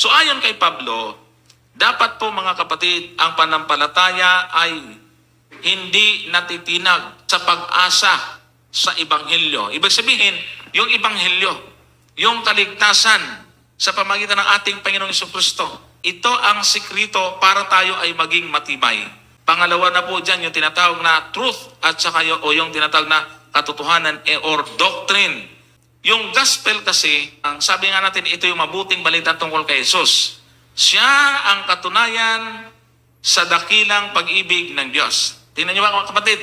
So ayon kay Pablo, dapat po mga kapatid, ang panampalataya ay hindi natitinag sa pag-asa sa Ibanghilyo. Ibig sabihin, yung Ibanghilyo, yung kaligtasan sa pamagitan ng ating Panginoong Kristo, ito ang sikrito para tayo ay maging matibay. Pangalawa na po dyan, yung tinatawag na truth at saka yung, o yung tinatawag na katotohanan eh, or doctrine. Yung gospel kasi, ang sabi nga natin, ito yung mabuting balita tungkol kay Jesus. Siya ang katunayan sa dakilang pag-ibig ng Diyos. Tingnan niyo ba mga kapatid?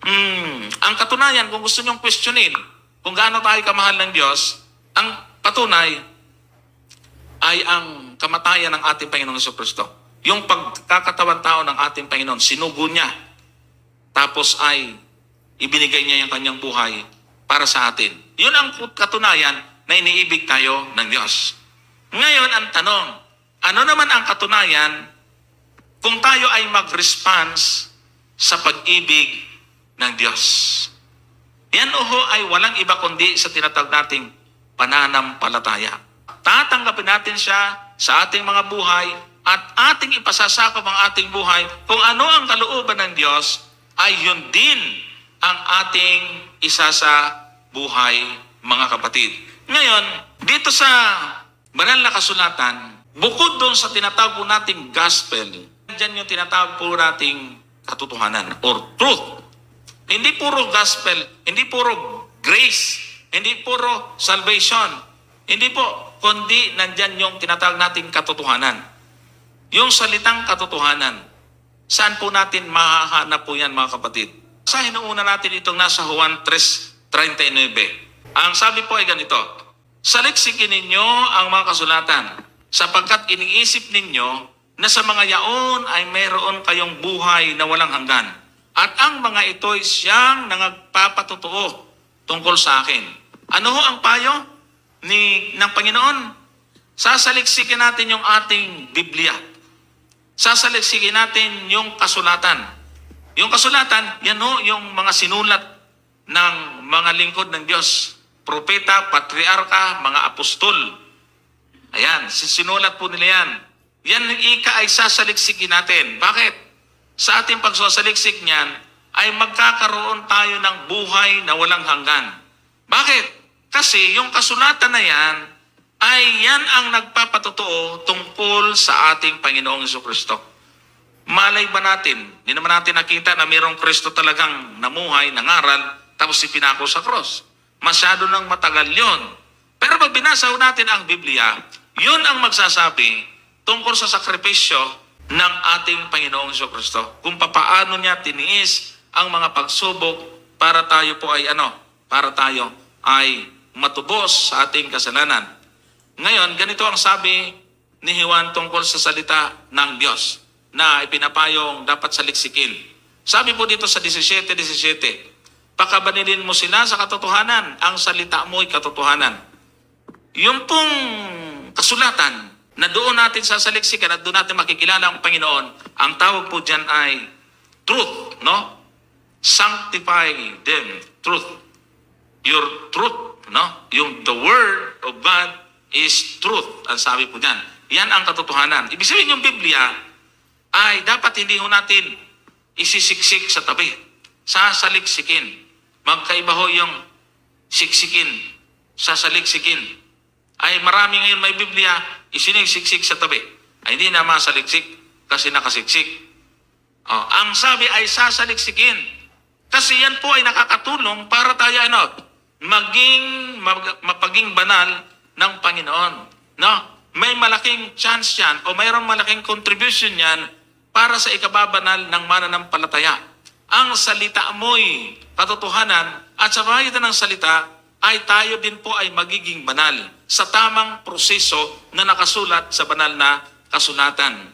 Hmm, ang katunayan, kung gusto niyong questionin kung gaano tayo kamahal ng Diyos, ang patunay ay ang kamatayan ng ating Panginoong Kristo. Yung pagkakatawan tao ng ating Panginoon, sinugo niya. Tapos ay ibinigay niya yung kanyang buhay para sa atin. Yun ang katunayan na iniibig tayo ng Diyos. Ngayon, ang tanong, ano naman ang katunayan kung tayo ay mag-response sa pag-ibig ng Diyos? Yan uho ay walang iba kundi sa tinatawag nating pananampalataya. Tatanggapin natin siya sa ating mga buhay at ating ipasasakop ang ating buhay kung ano ang kalooban ng Diyos ay yun din ang ating isa sa buhay mga kapatid. Ngayon, dito sa banal na kasulatan, bukod doon sa tinatawag po nating gospel, dyan yung tinatawag po nating katotohanan or truth. Hindi puro gospel, hindi puro grace, hindi puro salvation. Hindi po, kundi nandyan yung tinatawag nating katotohanan. Yung salitang katotohanan. Saan po natin mahahanap po yan mga kapatid? Sa hinuuna natin itong nasa Juan 3.39. Ang sabi po ay ganito, Saliksikin ninyo ang mga kasulatan sapagkat iniisip ninyo na sa mga yaon ay mayroon kayong buhay na walang hanggan. At ang mga ito'y siyang nagpapatotoo tungkol sa akin. Ano ho ang payo ni, ng Panginoon? Sasaliksikin natin yung ating Biblia. Sasaliksikin natin yung kasulatan. Yung kasulatan, yan ho yung mga sinulat ng mga lingkod ng Diyos. Propeta, patriarka, mga apostol. Ayan, sinulat po nila yan. Yan ika ay sasaliksikin natin. Bakit? Sa ating pagsasaliksik niyan, ay magkakaroon tayo ng buhay na walang hanggan. Bakit? Kasi yung kasulatan na yan, ay yan ang nagpapatotoo tungkol sa ating Panginoong Kristo. Malay ba natin, hindi naman natin nakita na mayroong Kristo talagang namuhay, nangaral, tapos ipinako sa cross. Masyado nang matagal yon. Pero pag binasa natin ang Biblia, yun ang magsasabi tungkol sa sakripisyo ng ating Panginoong Yeso Kristo. Kung papaano niya tiniis ang mga pagsubok para tayo po ay ano, para tayo ay matubos sa ating kasalanan. Ngayon, ganito ang sabi ni Juan tungkol sa salita ng Diyos na ipinapayong dapat saliksikin. Sabi po dito sa 17.17, Pakabanilin mo sila sa katotohanan. Ang salita mo ay katotohanan. Yung pong kasulatan na doon natin sasaliksikan at doon natin makikilala ang Panginoon, ang tawag po dyan ay truth, no? Sanctify them, truth. Your truth, no? Yung the word of God is truth, ang sabi po dyan. Yan ang katotohanan. Ibig sabihin yung Biblia ay dapat hindi ho natin isisiksik sa tabi. Sasaliksikin. Magkaiba ho yung siksikin, sasaliksikin. Ay marami ngayon may Biblia, isinisiksik sa tabi. Ay hindi na masaliksik kasi nakasiksik. Oh, ang sabi ay sasaliksikin. Kasi yan po ay nakakatulong para tayo ano, maging mag, mapaging banal ng Panginoon. No? May malaking chance yan o mayroong malaking contribution yan para sa ikababanal ng mananampalataya. Ang salita mo'y katotohanan at sa pagitan ng salita ay tayo din po ay magiging banal sa tamang proseso na nakasulat sa banal na kasulatan.